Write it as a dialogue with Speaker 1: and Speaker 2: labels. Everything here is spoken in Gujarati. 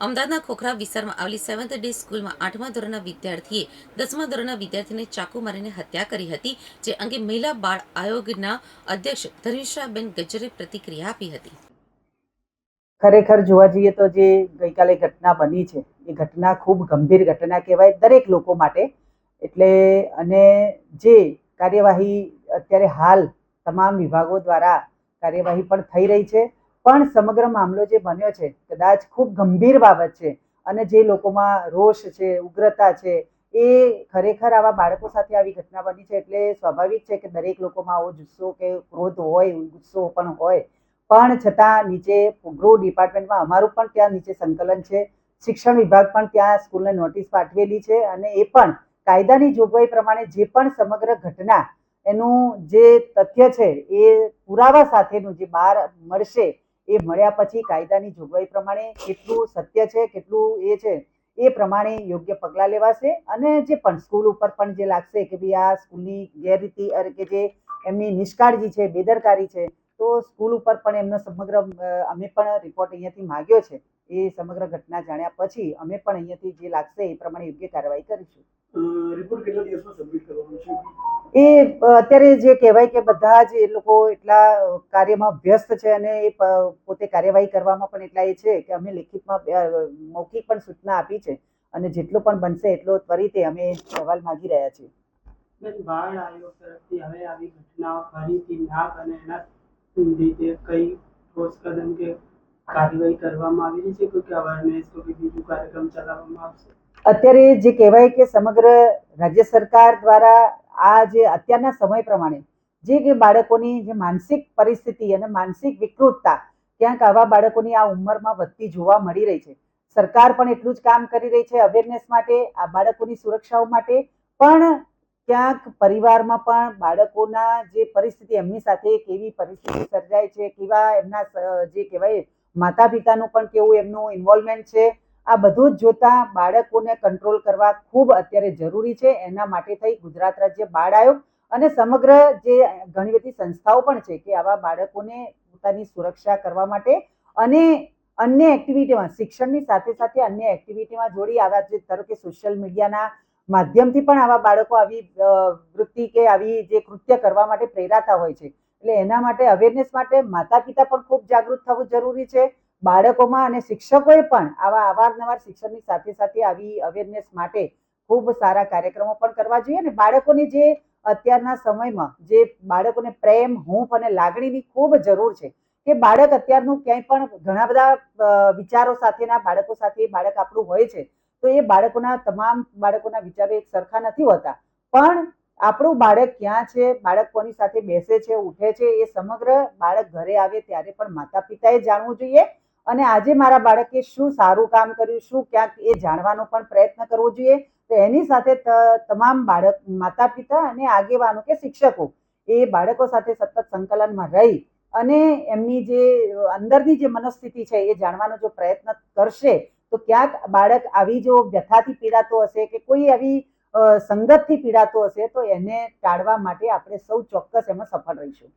Speaker 1: અમદાવાદના ખોખરા વિસ્તારમાં આવેલી સેવન્થ ડે સ્કૂલમાં આઠમા ધોરણના વિદ્યાર્થીએ દસમા ધોરણના વિદ્યાર્થીને ચાકુ મારીને હત્યા કરી હતી, જે અંગે મહિલા બાળ આયોગના અધ્યક્ષ ધર્મિષ્ઠાબેન ગજ્જરે પ્રતિક્રિયા આપી હતી.
Speaker 2: ખરેખર જોવા જઈએ તો જે ગઈકાલે ઘટના બની છે, એ ઘટના ખૂબ ગંભીર ઘટના કહેવાય દરેક લોકો માટે. એટલે અને જે કાર્યવાહી અત્યારે હાલ તમામ વિભાગો દ્વારા કાર્યવાહી પણ થઈ રહી છે. પણ સમગ્ર મામલો જે બન્યો છે, કદાચ ખૂબ ગંભીર બાબત છે અને જે લોકોમાં રોષ છે, ઉગ્રતા છે, એ ખરેખર આવા બાળકો સાથે આવી ઘટના બની છે એટલે સ્વાભાવિક છે કે દરેક લોકોમાં આવો જુસ્સો કે ક્રોધ હોય, ગુસ્સો પણ હોય. પણ છતાં નીચે ગૃહ ડિપાર્ટમેન્ટમાં અમારું પણ ત્યાં નીચે સંકલન છે. શિક્ષણ વિભાગ પણ ત્યાં સ્કૂલને નોટિસ પાઠવેલી છે અને એ પણ કાયદાની જોગવાઈ પ્રમાણે જે પણ સમગ્ર ઘટના એનું જે તથ્ય છે એ પુરાવા સાથેનું જે બહાર મળશે એ મળ્યા પછી કાયદાની જોગવાઈ પ્રમાણે કેટલું સત્ય છે, કેટલું એ છે, એ પ્રમાણે યોગ્ય પગલાં લેવાશે અને જે પણ સ્કૂલ ઉપર પણ જે લાગશે કે ભાઈ આ સ્કૂલની ગેરરીતિ અરે કે જે એમની નિષ્કાળજી છે, બેદરકારી છે, તો સ્કૂલ ઉપર પણ એમનો સમગ્ર અમે પણ રિપોર્ટ અહીંયાથી માગ્યો છે. એ સમગ્ર ઘટના જાણ્યા પછી અમે પણ અહીંયાથી જે લાગશે એ પ્રમાણે યોગ્ય કાર્યવાહી કરીશું.
Speaker 3: રિપોર્ટ કેટલા દિવસમાં સબમિટ કરવાનો છે?
Speaker 2: એ અત્યારે જે કહેવાય કે બધા જ એ લોકો એટલા કાર્યમાં વ્યસ્ત છે અને એ પોતે કાર્યવાહી કરવામાં પણ એટલા એ છે કે અમે લેખિતમાં મૌખિક પણ સૂચના આપી છે અને જેટલો પણ બનશે એટલો ત્વરિતે અમે અહેવાલ માગી રહ્યા છીએ.
Speaker 4: બાળ આયોગ તરફથી હવે આવી ઘટનાઓ ફરીથી ના બને એના લીધે કઈ ઠોસ કદમ કે કાર્યવાહી કરવામાં આવી રહી છે? કોઈ અવેરનેસ કે બીજું કાર્યક્રમ ચલાવવામાં આવશે?
Speaker 2: અત્યારે જે કહેવાય કે સમગ્ર રાજ્ય સરકાર દ્વારા આ જે અત્યારના સમય પ્રમાણે જે કે બાળકોની જે માનસિક પરિસ્થિતિ અને માનસિક વિકૃતતા ક્યાંક આવા બાળકોની આ ઉંમરમાં વધતી જોવા મળી રહી છે. સરકાર પણ એટલું જ કામ કરી રહી છે અવેરનેસ માટે, આ બાળકોની સુરક્ષાઓ માટે. પણ ક્યાંક પરિવારમાં પણ બાળકોના જે પરિસ્થિતિ એમની સાથે કેવી પરિસ્થિતિ સર્જાય છે, કેવા એમના જે કહેવાય માતા પિતાનું પણ કેવું એમનું ઇન્વોલ્વમેન્ટ છે. આ બધું જ જોતા બાળકોને કંટ્રોલ કરવા ખૂબ અત્યારે જરૂરી છે. એના માટે થઈ ગુજરાત રાજ્ય બાળ આયોગ અને સમગ્ર જે ઘણી બધી સંસ્થાઓ પણ છે કે આવા બાળકોને પોતાની સુરક્ષા કરવા માટે અને અન્ય એક્ટિવિટીમાં શિક્ષણની સાથે સાથે અન્ય એક્ટિવિટીમાં જોડી આવા જે ધારો કે સોશિયલ મીડિયાના માધ્યમથી પણ આવા બાળકો આવી વૃત્તિ કે આવી જે કૃત્ય કરવા માટે પ્રેરાતા હોય છે. એટલે એના માટે અવેરનેસ માટે માતા પિતા પણ ખૂબ જાગૃત થવું જરૂરી છે. બાળકોમાં અને શિક્ષકોએ પણ આવા અવારનવાર શિક્ષણની સાથે સાથે આવી અવેરનેસ માટે ખૂબ સારા કાર્યક્રમો પણ કરવા જોઈએ અને બાળકોની જે અત્યારના સમયમાં જે બાળકોને પ્રેમ, હૂંફ અને લાગણીની ખૂબ જરૂર છે કે બાળક અત્યારનું ક્યાંય પણ ઘણા બધા વિચારો સાથેના બાળકો સાથે બાળક આપણું હોય છે, તો એ બાળકોના તમામ બાળકોના વિચારો એક સરખા નથી હોતા. પણ આપણું બાળક ક્યાં છે, બાળક કોની સાથે બેસે છે, ઉઠે છે એ સમગ્ર બાળક ઘરે આવે ત્યારે પણ માતા પિતાએ જાણવું જોઈએ અને આજે મારા બાળકે શું સારું કામ કર્યું, શું ક્યાંક એ જાણવાનો પણ પ્રયત્ન કરવો જોઈએ. તો એની સાથે તમામ બાળક માતા પિતા અને આગેવાનો કે શિક્ષકો એ બાળકો સાથે સતત સંકલનમાં રહી અને એમની જે, અંદરની જે મનસ્થિતિ છે એ જાણવાનો જો પ્રયત્ન કરશે, તો ક્યાંક બાળક આવી જો વ્યથાથી પીડાતો હશે કે કોઈ આવી સંગતથી પીડાતો હશે તો એને ટાળવા માટે આપણે સૌ ચોક્કસ એમાં સફળ રહીશું.